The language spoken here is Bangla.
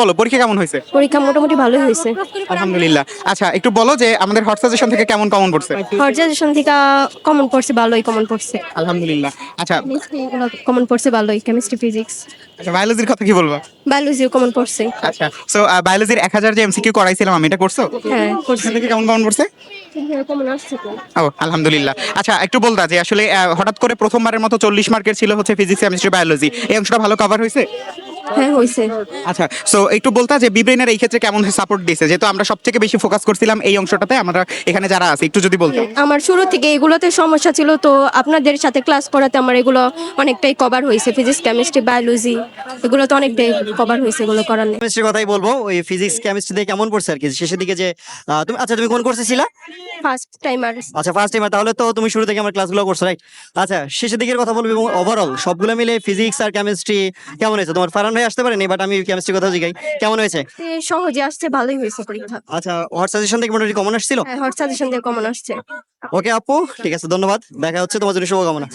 বলো পরীক্ষা কেমন হয়েছে? পরীক্ষা মোটামুটি ভালোই হয়েছে। আলহামদুলিল্লাহ। আচ্ছা একটু বলো যে আমাদের হট সাজেশন থেকে কেমন কমন পড়ছে? হরজারেশন থেকে কমন পড়ছে ভালোই কমন পড়ছে। আলহামদুলিল্লাহ। আচ্ছা কমন পড়ছে ভালোই। কেমিস্ট্রি ফিজিক্স আচ্ছা বায়োলজির কথা কি বলব? বায়োলজিও কমন পড়ছে। আচ্ছা সো বায়োলজির এক হাজার যে এমসিকিউ করাইছিলাম আমি এটা করছ? হ্যাঁ এখান থেকে কেমন কমন পড়ছে? তো। ও আলহামদুলিল্লাহ। আচ্ছা একটু বলতা যে আসলে হঠাৎ করে প্রথমবারের মতো চল্লিশ মার্কের ছিল হচ্ছে ফিজিক্স কেমিস্ট্রি বায়োলজি এই অংশটা ভালো কভার হয়েছে? হ্যাঁ হয়েছে আচ্ছা সো একটু বলতা যে বিব্রেনের এই ক্ষেত্রে কেমন সাপোর্ট দিয়েছে যেহেতু আমরা সবথেকে বেশি ফোকাস করছিলাম এই অংশটাতে আমরা এখানে যারা আছে একটু যদি বলতে আমার শুরু থেকে এগুলোতে সমস্যা ছিল তো আপনাদের সাথে ক্লাস করাতে আমার এগুলো অনেকটাই কভার হয়েছে ফিজিক্স কেমিস্ট্রি বায়োলজি এগুলো তো অনেকটাই কভার হয়েছে এগুলো করার কেমিস্ট্রির কথাই বলব ওই ফিজিক্স কেমিস্ট্রি দিয়ে কেমন পড়ছে আর কি? শেষের দিকে যে তুমি আচ্ছা তুমি কোন কোর্সে ছিলা? ফার্স্ট টাইমার আচ্ছা ফার্স্ট টাইমার তাহলে তো তুমি শুরু থেকে আমার ক্লাসগুলো করছ রাইট আচ্ছা শেষের দিকের কথা বলব এবং ওভারঅল সবগুলো মিলে ফিজিক্স আর কেমিস্ট্রি কেমন হয়েছে? তোমার ফারান ভাই আসতে পারেনি বাট আমি কেমিস্ট্রি কথা জিগাই। কেমন হয়েছে? সহজে আসছে ভালোই হয়েছে পরীক্ষা। আচ্ছা হোয়াট সাজেশন থেকে মোটামুটি কমন আসছিল? হ্যাঁ হট সাজেশন থেকে কমন আসছে। ওকে আপু ঠিক আছে ধন্যবাদ। দেখা হচ্ছে তোমার জন্য শুভকামনা।